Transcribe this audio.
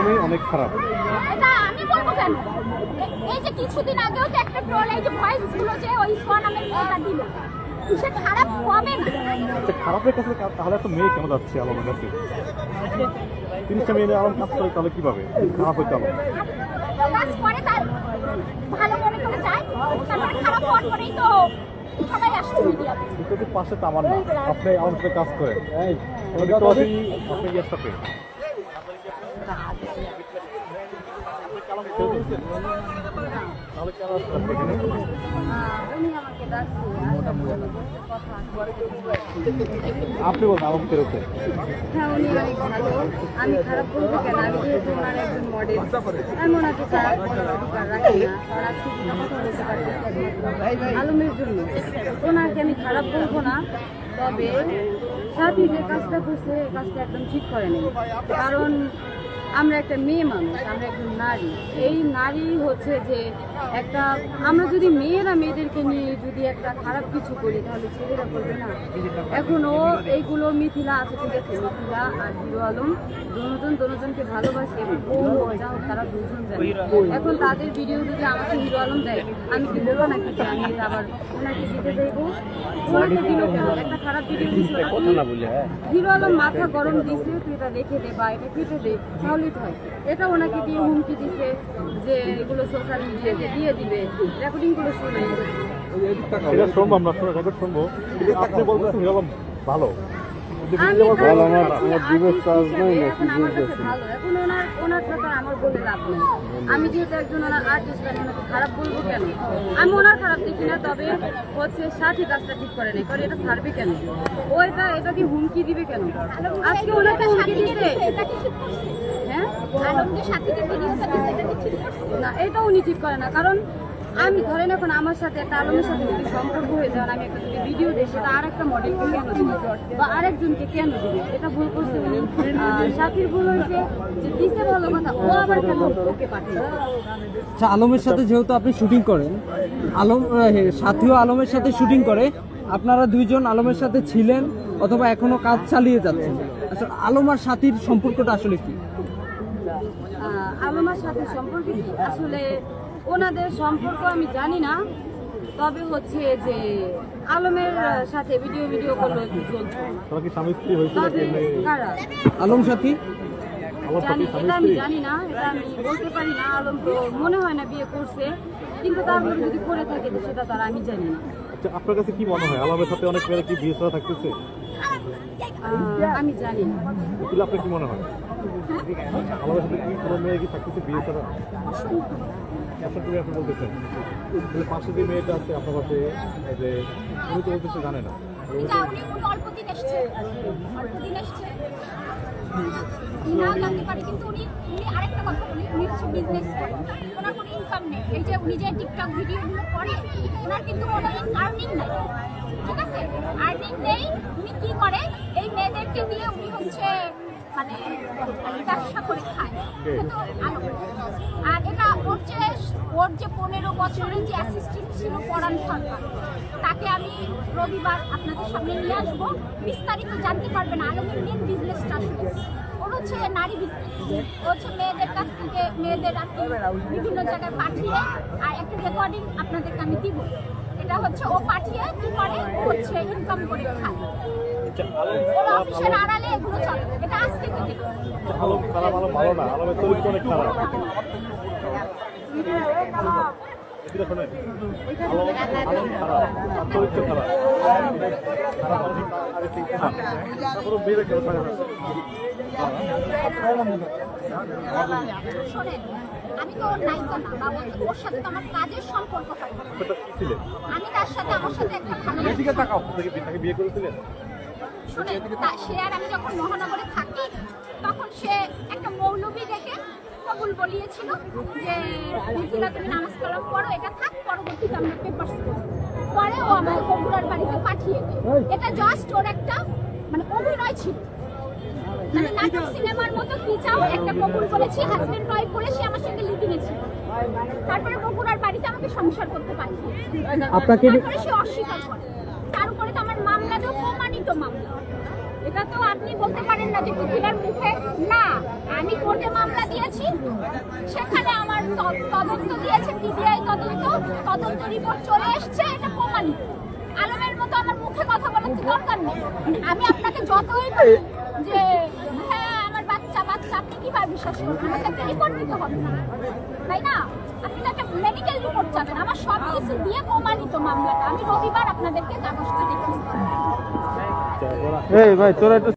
আমি অনেক খারাপ। আমি বলব কেন? এই যে কিছুদিন আগেও তো একটা ট্রল এই যে ভয়েসগুলো যে ওই সোয়া নামের মেয়েটা দিল। সে খারাপ হবে না। আচ্ছা খারাপের কাছে তাহলে একটা মেয়ে কেন যাচ্ছে আলমের কাছে? তিরিশটা মেয়ে নিয়ে আলম কাজ করে তাহলে কীভাবে? খারাপ হইতে আলম। কাজ করে তার ভালো মনে করে যায় তারপরে খারাপ হওয়ার পরেই তো সবাই আসছে মিডিয়াতে পাশে তো আমার না আপনি আমার সাথে কাজ করেন। এই আপনি ইয়ার সাথে তাহলে কেন আসছেন এখানে? উনি আমাকে ডাকছে আসলাম বলে বসে কথা আপনি বলুন হ্যাঁ উনি অনেক ভালো। আমি খারাপ বলব কেন? আমি যেহেতু ওনার একজন মডেল আমি ওনাকে খারাপ রাখি না। আলমের জন্য। ওনাকে আমি খারাপ বলব না, তবে সাথী যে কাজটা করছে কাজটা একদম ঠিক করে নেই কারণ আমরা একটা মেয়ে মানুষ আমরা একজন নারী। এই নারী হচ্ছে যে একটা আমরা যদি মেয়েরা মেয়েদেরকে নিয়ে যদি একটা খারাপ কিছু করি তাহলে ছেলেরা করবে না। এখন ও এইগুলো মিথিলা আছে ঠিক আছে? মিথিলা আর হিরো আলম দুজন দুজনকে ভালোবাসে এবং ও যা হোক তারা দুজন জানে। এখন তাদের ভিডিও যদি আমাকে হিরো আলম দেয় আমি কি বলব নাকি যে আমি আবার ওনাকে দিতে চাইব ওনাকে দিল কেন? একটা খারাপ ভিডিও দিছিল হিরো আলম মাথা গরম দিছে তুই এটা রেখে দে বা এটা কেটে দে তাহলেই তো হয়। এটা ওনাকে দিয়ে হুমকি দিছে যে এগুলো সোশ্যাল মিডিয়াতে দিয়ে দিবে। রেকর্ডিংগুলো শুনে শুনব আমরা রেকর্ড শুনব। আপনি বলতেছেন হিরো ভালো। আমি যেহেতু একজন ওনার আর্টিস্ট আমি ওনাকে খারাপ বলব কেন? আমি ওনার খারাপ দেখি না তবে হচ্ছে সাথী কাজটা ঠিক করে নেই কারণ এটা ছাড়বে কেন? ও এটা এটা দিয়ে হুমকি দিবে কেন? আজকে ওনাকে হুমকি দিছে। না এটা উনি ঠিক করে না। কারণ আমি ধরেন এখন আমার সাথে একটা আলমের সাথে যদি সম্পর্ক হয়ে যায় আমি একটা যদি ভিডিও দিই সেটা আর একটা মডেলকে কেন দিবে? বা আরেকজনকে কেন দিবে? এটা ভুল করছে উনি। সাথীর ভুল হয়েছে যে দিছে ভালো কথা ও আবার কেন ওকে পাঠিয়ে আচ্ছা আলমের সাথে যেহেতু আপনি শুটিং করেন আলম সাথীও আলমের সাথে শুটিং করে আপনারা দুইজন আলমের সাথে ছিলেন অথবা এখনও কাজ চালিয়ে যাচ্ছেন। আচ্ছা আলম আর সাথীর সম্পর্কটা আসলে কি? আলমার সাথে সম্পর্ক আসলে ওনাদের সম্পর্ক আমি জানি না তবে হচ্ছে যে আলমের সাথে ভিডিও ভিডিও করল একটু কারা? আলম সাথী? জানি এটা আমি জানি না এটা আমি বলতে পারি না আলম তো মনে হয় না বিয়ে করছে কিন্তু তারপরে যদি করে থাকে তো সেটা তার আমি জানি না। আচ্ছা আপনার কাছে কি মনে হয়? আলমের সাথে অনেক মেয়েরা কি বিয়ে ছাড়া থাকতেছে? আমি জানি না। আপনার কি মনে হয়? পাশে যে মেয়েটা আছে আপনার পাশে যে উনি তো বলতেছে জানে না অল্প দিন এসছে অল্প দিন এসছে না জানতে পারে, কিন্তু উনি উনি আরেকটা উনি হচ্ছে বিজনেস করে ওনার কোনো ইনকাম নেই। এই যে উনি যে টিকটক ভিডিওগুলো করে, ওনার কিন্তু কোনো আর্নিং নাই। ঠিক আছে? আর্নিং নেই, উনি কি করে? এই মেয়েদেরকে দিয়ে উনি হচ্ছে মানে ব্যবসা করে খায় আর এটা ওর যে ওর যে পনেরো বছরের যে অ্যাসিস্ট্যান্ট ছিল পরাণ সরকার তাকে আমি রবিবার আপনাদের সামনে নিয়ে আসব। বিস্তারিত জানতে পারবেন আলমের মেন বিজনেসটা আসলে। ওর হচ্ছে নারী বিজনেস ও হচ্ছে মেয়েদের কাছ থেকে মেয়েদের আর বিভিন্ন জায়গায় পাঠিয়ে আর একটা রেকর্ডিং আপনাদেরকে আমি দিব। এটা হচ্ছে ও পাঠিয়ে কি করে? হচ্ছে ইনকাম করে খায়। ওর অফিসের আড়ালে এগুলো চলে এটা আজ থেকে। দেখুন খারাপ আলম ভালো? না অনেক খারাপ। থাকে আমি তো নায়িকা না বা ওর- ওর সাথে তো আমার কাজের সম্পর্ক হয়। না। সেটা কি ছিলেন? আমি তার সাথে আমার সাথে একটা ভালো তাকাও বিয়ে করেছিলেন? শোনেন তা- সে আর আমি যখন মহানগরে থাকি তখন সে একটা মৌলবি দেখে কবুল বলিয়েছিল যে মিথিলা তুমি নামাজ কালাম পড়ো এটা থাক পরবর্তীতে আমরা করব। পরে ও আমার বগুড়ার বাড়িতে পাঠিয়ে এটা জাস্ট ওর একটা মানে অভিনয় ছিল। মানে নাটক সিনেমার মতো কি চাও একটা কবুল করেছি হাজবেন্ড ওয়াইফ করে সে আমার সঙ্গে লিভিং এ ছিল। তারপরে বগুড়ার বাড়িতে আমাকে সংসার করতে পারি আপনাকে- সে অস্বীকার করে তার উপরে তো আমার মামলাটাও প্রমাণিত মামলা এটা তো আপনি বলতে পারেন না যে পুকিলার মুখে না আমি কোর্টে মামলা দিয়েছি। সেখানে আমার তদন্ত দিয়েছে পিবিআই তদন্ত। তদন্ত রিপোর্ট চলে এসছে এটা প্রমাণিত। আলমের মতো আমার মুখে কথা বলার দরকার নেই। আমি আপনাকে যতই বলি যে হ্যাঁ আমার বাচ্চা বাচ্চা আপনি কীভাবে বিশ্বাস করবেন আমাকে একটা রিপোর্ট দিতে হবে। না তাই না? আপনি তো একটা মেডিকেল রিপোর্ট চাচ্ছেন। আমার সব কিছু দিয়ে প্রমাণিত মামলাটা। আমি রবিবার আপনাদেরকে কাগজটা আচ্ছা, এই ভাই তোরা একটু